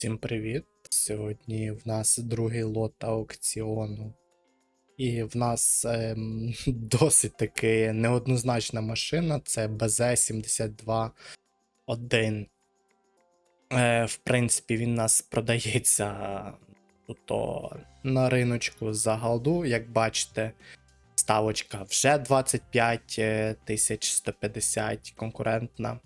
Всім привіт! Сьогодні в нас другий лот аукціону. І в нас ем, досить таки неоднозначна машина це BZ-72 1. Е, в принципі, він нас продається тут на риночку за голду. Як бачите, ставочка вже 25 е, 150 конкурентна.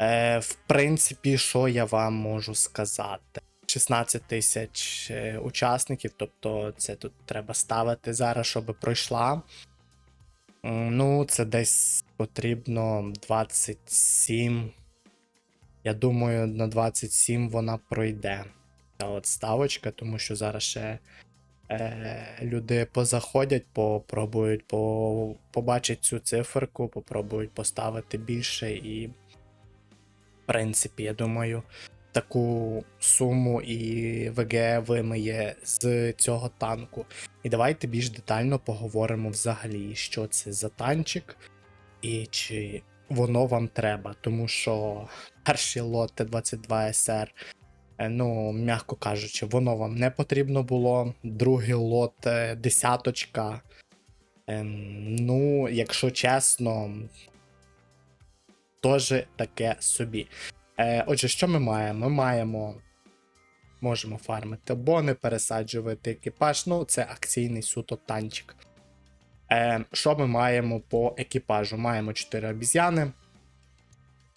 Е, в принципі, що я вам можу сказати? 16 тисяч е, учасників, тобто це тут треба ставити зараз, щоб пройшла. Ну, це десь потрібно 27. Я думаю, на 27 вона пройде. Та от ставочка, тому що зараз ще е, люди позаходять, попробують по, побачать цю циферку, попробують поставити більше і принципі, я думаю, таку суму і ВГ вимиє з цього танку. І давайте більш детально поговоримо взагалі, що це за танчик і чи воно вам треба. Тому що перший лот Т-22 СР, е, ну, м'яко кажучи, воно вам не потрібно було. Другий лот е, десяточка. ем, Ну, якщо чесно, теж таке собі. Е, отже, що ми маємо? Ми маємо. Можемо фармити бони, пересаджувати екіпаж. Ну, це акційний суто танчик. Е, що ми маємо по екіпажу? Маємо 4 обіз'яни.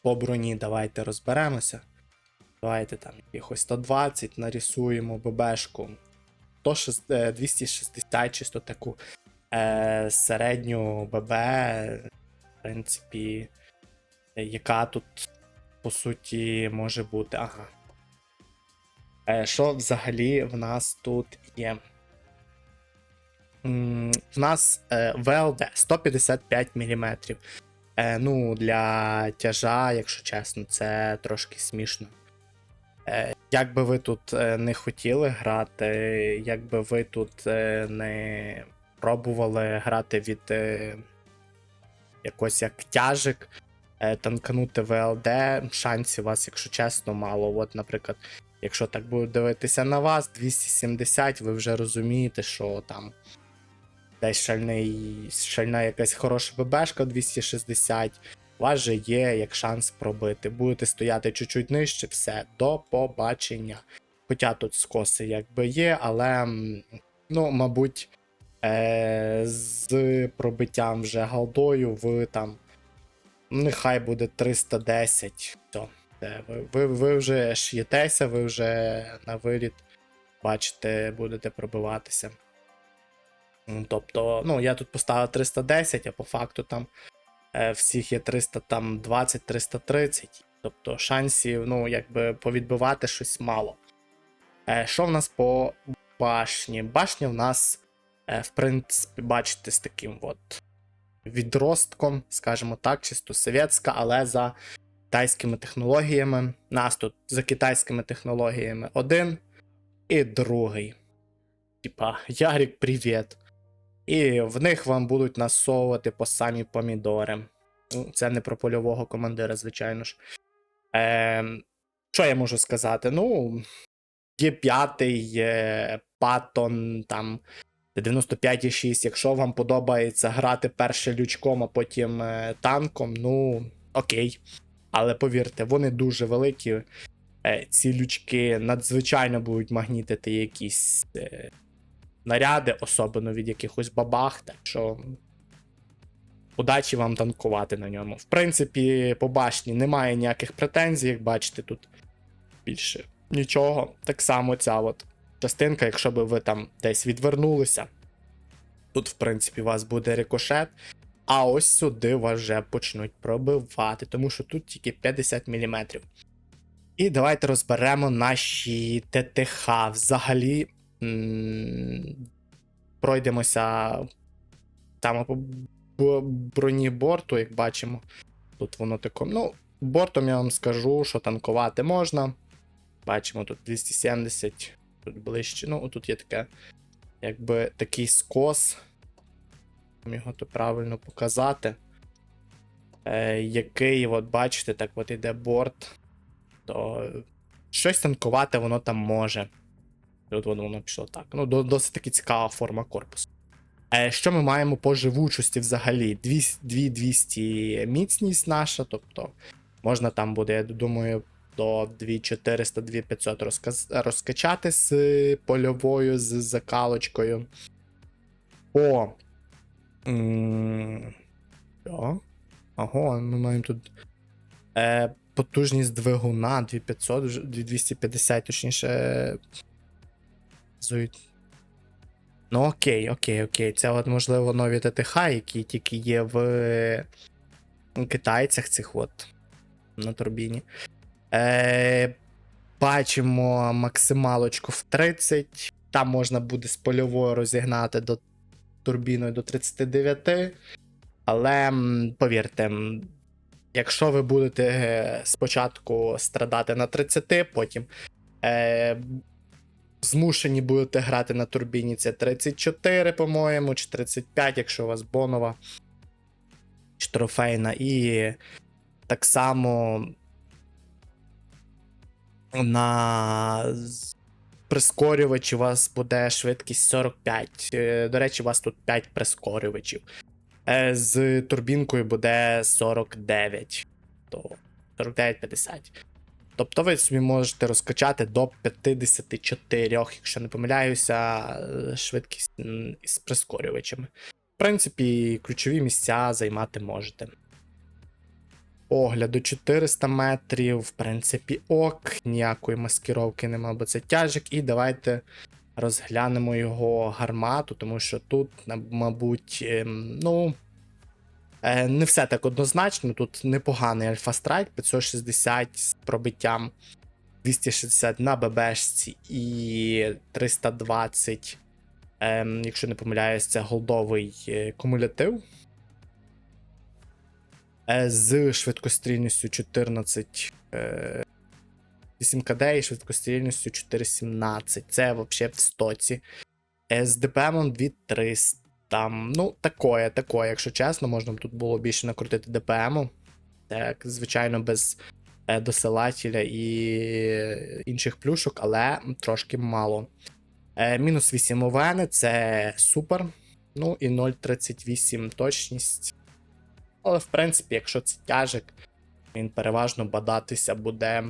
По броні давайте розберемося. Давайте там якихось 120 нарисуємо ББшку. 106, е, 260 чисто таку е, середню ББ. В принципі, яка тут по суті може бути. Ага. Е, Що взагалі в нас тут є? В нас е, ВЛД 155 мм. Е, ну, для тяжа, якщо чесно, це трошки смішно. Е, як би ви тут е, не хотіли грати, як би ви тут е, не пробували грати від е, якось як тяжик, е, танканути ВЛД, шансів у вас, якщо чесно, мало. От, наприклад, якщо так будуть дивитися на вас, 270, ви вже розумієте, що там десь шальний, шальна якась хороша ББшка 260. У вас же є як шанс пробити. Будете стояти чуть-чуть нижче, все, до побачення. Хоча тут скоси якби є, але, ну, мабуть, е- з пробиттям вже голдою ви там Нехай буде 310. Все. Ви, ви, ви вже ш'єтеся, ви вже на виліт, бачите, будете пробиватися. Тобто, ну, я тут поставив 310, а по факту там е, всіх є 320-330. Тобто шансів, ну, якби повідбивати щось мало. Е, Що в нас по башні? Башня в нас, е, в принципі, бачите, з таким от відростком, скажімо так, чисто совєтська, але за китайськими технологіями. Нас тут за китайськими технологіями один і другий. Типа, Ярік, привіт. І в них вам будуть насовувати по самі помідори. Ну, Це не про польового командира, звичайно ж. Е, що я можу сказати? Ну, є п'ятий, є Паттон, там 95,6. Якщо вам подобається грати перше лючком, а потім е, танком, ну окей. Але повірте, вони дуже великі. Е, ці лючки надзвичайно будуть магнітити якісь е, наряди, особливо від якихось бабах. Так що удачі вам танкувати на ньому. В принципі, по башні немає ніяких претензій, як бачите, тут більше нічого. Так само ця от частинка, якщо би ви там десь відвернулися. Тут, в принципі, у вас буде рикошет. А ось сюди вас вже почнуть пробивати, тому що тут тільки 50 мм. І давайте розберемо наші ТТХ. Взагалі пройдемося там по броні борту, як бачимо. Тут воно тако. Ну, бортом я вам скажу, що танкувати можна. Бачимо, тут 270, тут ближче. Ну, тут є таке, якби такий скос. Його то правильно показати. Е, який, от бачите, так от іде борт. То щось танкувати воно там може. От воно, воно пішло так. Ну, досить таки цікава форма корпусу. Е, що ми маємо по живучості взагалі? 2200 міцність наша, тобто можна там буде, я думаю, до 2400-2500 розказ... розкачати з польовою, з закалочкою. М, Що? Ого, ми маємо тут. Е, потужність двигуна 2500, вже 2250, точніше. Ну, окей, окей, окей. Це от, можливо, нові ТТХ, які тільки є в китайцях цих от на турбіні. Е, бачимо максималочку в 30. Там можна буде з польовою розігнати до турбіною до 39. Але повірте, якщо ви будете е, спочатку страдати на 30, потім е, змушені будете грати на турбіні, це 34, по-моєму, чи 35, якщо у вас бонова чи трофейна. І так само на з- прискорювачі у вас буде швидкість 45. Е, До речі, у вас тут 5 прискорювачів. Е, З турбінкою буде 49. То 49-50. Тобто ви собі можете розкачати до 54, якщо не помиляюся, е, швидкість із прискорювачами. В принципі, ключові місця займати можете. Огляду 400 метрів, в принципі, ок, ніякої маскировки нема, бо це тяжик. І давайте розглянемо його гармату, тому що тут, мабуть, ем, ну. е, Не все так однозначно. Тут непоганий Альфа Страйк 560 з пробиттям 260 на ББшці і 320, ем, якщо не помиляюсь, це голдовий е, кумулятив. Е, з швидкострільністю 14 е, 8 КД і швидкострільністю 417. Це взагалі в стоці. Е, з ДПМом 2300. Там, ну, такое, такое, якщо чесно, можна б тут було більше накрутити ДПМу. Так, звичайно, без е, досилателя і інших плюшок, але трошки мало. Мінус 8 ОВН це супер. Ну і 0,38 точність. Але, в принципі, якщо це тяжик, він переважно бадатися буде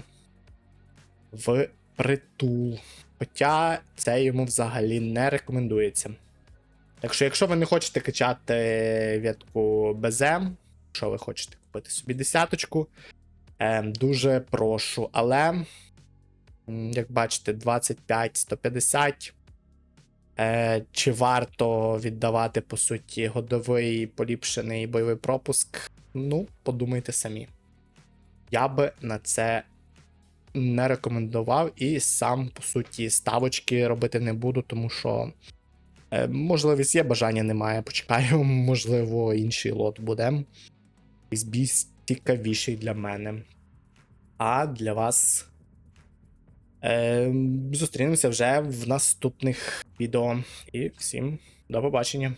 в притул. Хоча це йому взагалі не рекомендується. Так що, якщо ви не хочете качати ветку БЗ, якщо ви хочете купити собі десяточку, е, дуже прошу. Але, як бачите, 25-150. Е, чи варто віддавати, по суті, годовий поліпшений бойовий пропуск? Ну, подумайте самі. Я би на це не рекомендував і сам, по суті, ставочки робити не буду, тому що е, можливість є, бажання немає. Почекаю, можливо, інший лот буде. Більш цікавіший для мене. А для вас. Е, зустрінемося вже в наступних відео. І всім до побачення.